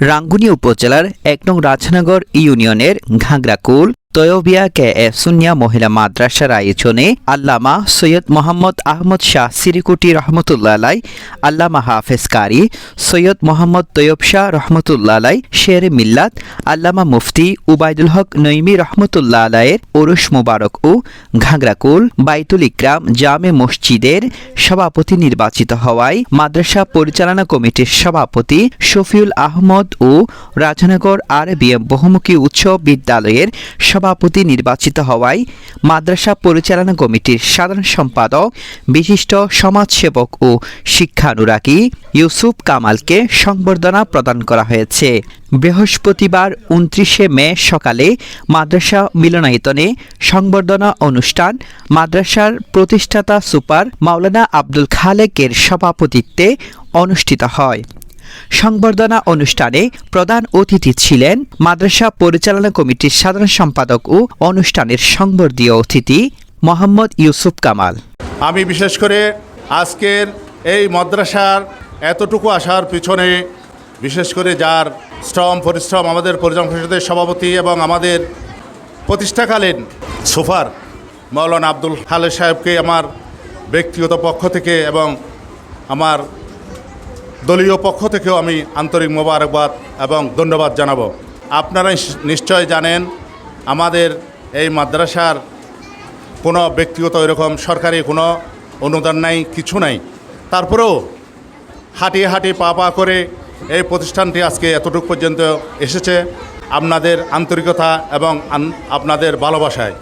রাঙ্গুনি উপজেলার এক নং রাজনগর ইউনিয়নের ঘাগরাকুল তয়বিয়া কে এ সুনিয়া মহিলা মাদ্রাসার আয়োজনে আল্লামা সৈয়দ মোহাম্মদ আহমদ শাহ সিরিকুটি রহমতুল্লাহ আল্লামা হাফেজ কারি সৈয়দ মোহাম্মদ তৈয়ব শাহ রহমতুল্লাহ শের মিল্লাত, আল্লামা মুফতি উবায়দুল হক নৈমি রহমতুল্লাহ আলাইয়ের ওরস মুবারক ও ঘাগরাকুল, বাইতুল ইকরাম জামে মসজিদের সভাপতি নির্বাচিত হওয়ায় মাদ্রাসা পরিচালনা কমিটির সভাপতি শফিউল আহমদ ও রাজনগর আরবিএম বহুমুখী উচ্চ বিদ্যালয়ের সভাপতি নির্বাচিত হওয়ায় মাদ্রাসা পরিচালনা কমিটির সাধারণ সম্পাদক, বিশিষ্ট সমাজসেবক ও শিক্ষানুরাগী ইউসুফ কামালকে সংবর্ধনা প্রদান করা হয়েছে। বৃহস্পতিবার উনত্রিশে মে সকালে মাদ্রাসা মিলনায়তনে সংবর্ধনা অনুষ্ঠান মাদ্রাসার প্রতিষ্ঠাতা সুপার মাওলানা আব্দুল খালেকের সভাপতিত্বে অনুষ্ঠিত হয়। সংবর্ধনা অনুষ্ঠানে প্রধান অতিথি ছিলেন মাদ্রাসা পরিচালনা কমিটির সাধারণ সম্পাদক ও অনুষ্ঠানের সংবর্ধীয় অতিথি মোহাম্মদ ইউসুফ কামাল। আমি বিশেষ করে আজকের এই মাদ্রাসার এতটুকু আসার পিছনে, বিশেষ করে যার শ্রম, পরিশ্রম আমাদের পরিচালনা পরিষদের সভাপতি এবং আমাদের প্রতিষ্ঠাকালীন সুফার মৌলানা আব্দুল খালেদ সাহেবকে আমার ব্যক্তিগত পক্ষ থেকে এবং আমার দলীয় পক্ষ থেকেও আমি আন্তরিক মোবারকবাদ এবং ধন্যবাদ জানাব। আপনারা নিশ্চয় জানেন, আমাদের এই মাদ্রাসার কোনো ব্যক্তিগত এরকম সরকারি কোনো অনুদান নাই, কিছু নাই। তারপরেও হাঁটিয়ে হাঁটিয়ে পা পা করে এই প্রতিষ্ঠানটি আজকে এতটুকু পর্যন্ত এসেছে। আপনাদের আন্তরিকতা এবং আপনাদের ভালোবাসায়।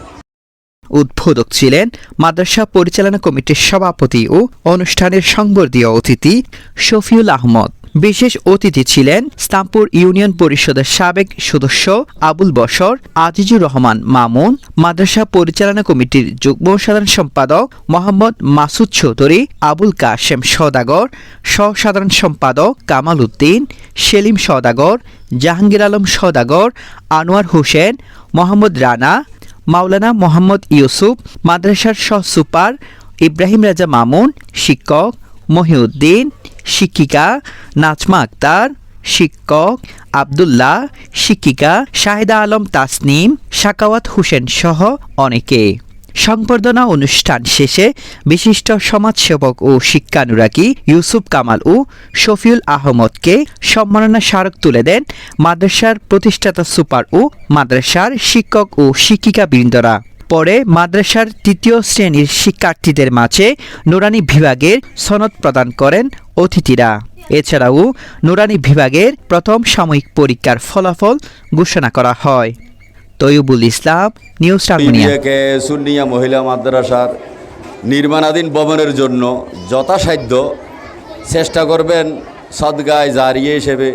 উদ্বোধক ছিলেন মাদ্রাসা পরিচালনা কমিটির সভাপতি ও অনুষ্ঠানের সংবর্ধীয় অতিথি শফিউল আহমদ। বিশেষ অতিথি ছিলেন স্তামপুর ইউনিয়ন পরিষদের সাবেক সদস্য আবুল বশর, আজিজুর রহমান মামুন, মাদ্রাসা পরিচালনা কমিটির যুগ্ম সাধারণ সম্পাদক মোহাম্মদ মাসুদ চৌধুরী, আবুল কাশেম সদাগর সহসাধারণ সম্পাদক কামাল উদ্দিন, সেলিম সদাগর জাহাঙ্গীর আলম সদাগর আনোয়ার হোসেন, মোহাম্মদ রানা মাওলানা মোহাম্মদ ইউসুফ, মাদ্রাসার সহ সুপার ইব্রাহিম রাজা মামুন, শিক্ষক মহিউদ্দিন, শিক্ষিকা নাজমা আক্তার, শিক্ষক আবদুল্লাহ, শিক্ষিকা শাহেদা আলম তাসনিম সাকাওয়াত হোসেন সহ অনেকে। সংবর্ধনা অনুষ্ঠান শেষে বিশিষ্ট সমাজসেবক ও শিক্ষানুরাগী ইউসুফ কামাল ও শফিউল আহমদকে সম্মাননা স্মারক তুলে দেন মাদ্রাসার প্রতিষ্ঠাতা সুপার ও মাদ্রাসার শিক্ষক ও শিক্ষিকা বৃন্দরা পরে মাদ্রাসার তৃতীয় শ্রেণির শিক্ষার্থীদের মাঝে নুরানি বিভাগের সনদ প্রদান করেন অতিথিরা। এছাড়াও নুরানি বিভাগের প্রথম সাময়িক পরীক্ষার ফলাফল ঘোষণা করা হয়। তৈয়বুল ইসলাম, নিউজ টার্মিনিয়া। ইন্ডিয়াকে সুন্নিয়া মহিলা মাদ্রাসার নির্মাণাধীন ভবনের জন্য যথাসাধ্য চেষ্টা করবেন সদগায় জারিয়ে হিসেবে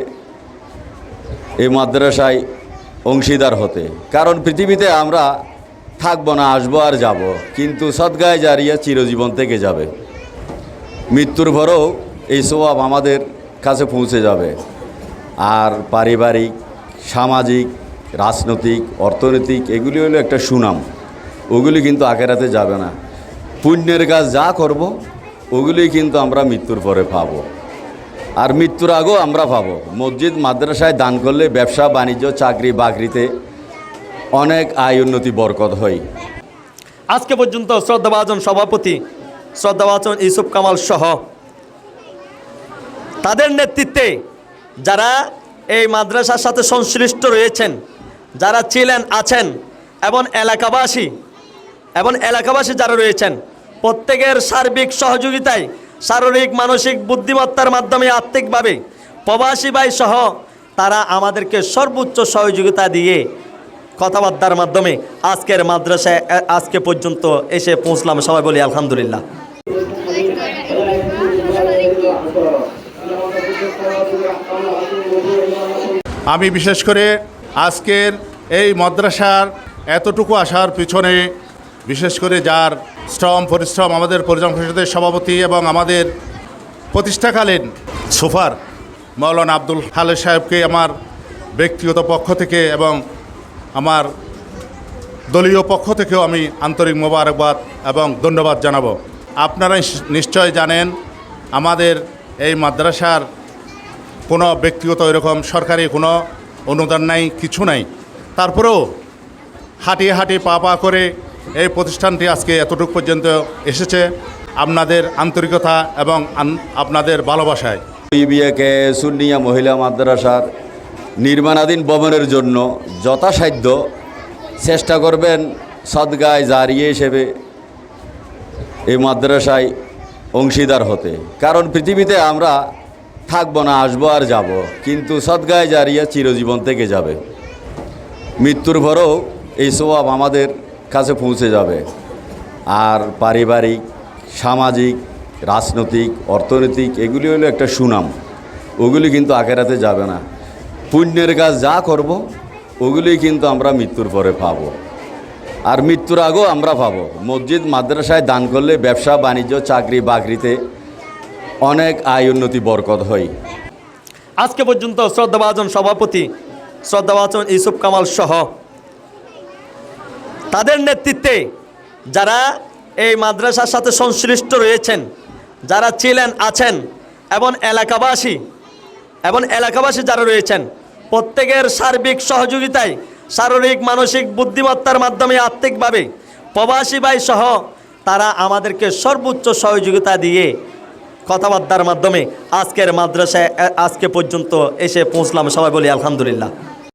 এই মাদ্রাসায় অংশীদার হতে। কারণ পৃথিবীতে আমরা থাকব না, আসব আর যাব, কিন্তু সদগায় জারিয়া চিরজীবন থেকে যাবে। মৃত্যুর ভরেও এই সোয়াব আমাদের কাছে পৌঁছে যাবে। আর পারিবারিক, সামাজিক রাজনৈতিক, অর্থনৈতিক, এগুলি হলো একটা সুনাম। ওগুলি কিন্তু আখেরাতে যাবে না। পুণ্যের কাজ যা করব, ওগুলি কিন্তু আমরা মৃত্যুর পরে পাবো। আর মৃত্যুর আগেও আমরা পাবো। মসজিদ, মাদ্রাসায় দান করলে ব্যবসা, বাণিজ্য, চাকরি, বাকরিতে অনেক আয় উন্নতি, বরকত হয়। আজকে পর্যন্ত শ্রদ্ধাভাজন সভাপতি শ্রদ্ধাভাজন ইউসুফ কামাল সহ তাদের নেতৃত্বে যারা এই মাদ্রাসার সাথে সংশ্লিষ্ট রয়েছেন যারা ছিলেন, আছেন এবং এলাকাবাসী এবং এলাকাবাসী যারা রয়েছেন, প্রত্যেকের সার্বিক সহযোগিতায়, শারীরিক, মানসিক বুদ্ধিমত্তার মাধ্যমে আর্থিকভাবে প্রবাসী ভাই সহ তারা আমাদেরকে সর্বোচ্চ সহযোগিতা দিয়ে কথাবার্তার মাধ্যমে আজকের মাদ্রাসায় আজকে পর্যন্ত এসে পৌঁছলাম। সবাই বলি আলহামদুলিল্লাহ। আমি বিশেষ করে আজকের এই মাদ্রাসার এতটুকু আসার পিছনে, বিশেষ করে যার শ্রম, পরিশ্রম আমাদের পরিচালনা পরিষদের সভাপতি এবং আমাদের প্রতিষ্ঠাকালীন সুফার মৌলানা আব্দুল খালেদ সাহেবকে আমার ব্যক্তিগত পক্ষ থেকে এবং আমার দলীয় পক্ষ থেকেও আমি আন্তরিক মোবারকবাদ এবং ধন্যবাদ জানাব। আপনারা নিশ্চয় জানেন, আমাদের এই মাদ্রাসার কোনো ব্যক্তিগত এরকম সরকারি কোনো অনুদান নাই, কিছু নাই। তারপরেও হাঁটিয়ে হাঁটিয়ে পা পা করে এই প্রতিষ্ঠানটি আজকে এতটুকু পর্যন্ত এসেছে আপনাদের আন্তরিকতা এবং আপনাদের ভালোবাসায়। ইবিএকে সুন্নিয়া মহিলা মাদ্রাসার নির্মাণাধীন ভবনের জন্য যথাসাধ্য চেষ্টা করবেন সদগায় জারিয়ে হিসেবে এই মাদ্রাসায় অংশীদার হতে। কারণ পৃথিবীতে আমরা থাকব না, আসব আর যাব। কিন্তু সদগায় জারিয়া চিরজীবন থেকে যাবে। মৃত্যুর পরেও এই স্বভাব আমাদের কাছে পৌঁছে যাবে। আর পারিবারিক, সামাজিক, রাজনৈতিক, অর্থনৈতিক এগুলি হলো একটা সুনাম। ওগুলি কিন্তু আখেরাতে যাবে না। পুণ্যের কাজ যা করব, ওগুলি কিন্তু আমরা মৃত্যুর পরে পাব। আর মৃত্যুর আগেও আমরা পাবো। মসজিদ, মাদ্রাসায় দান করলে ব্যবসা, বাণিজ্য, চাকরি, বাকরিতে অনেক আয় উন্নতি, বরকত হয়। আজকে পর্যন্ত শ্রদ্ধাভাজন সভাপতি শ্রদ্ধাভাজন ইউসুফ কামাল সহ তাদের নেতৃত্বে যারা এই মাদ্রাসার সাথে সংশ্লিষ্ট রয়েছেন, যারা ছিলেন, আছেন, এবং এলাকাবাসী এবং এলাকাবাসী যারা রয়েছেন, প্রত্যেকের সার্বিক সহযোগিতায়, শারীরিক, মানসিক বুদ্ধিমত্তার মাধ্যমে আর্থিকভাবে প্রবাসী ভাই সহ তারা আমাদেরকে সর্বোচ্চ সহযোগিতা দিয়ে কথাবার্তার মাধ্যমে আজকের মাদ্রাসায় আজকে পর্যন্ত এসে পৌঁছলাম সবাই বলি আলহামদুলিল্লাহ।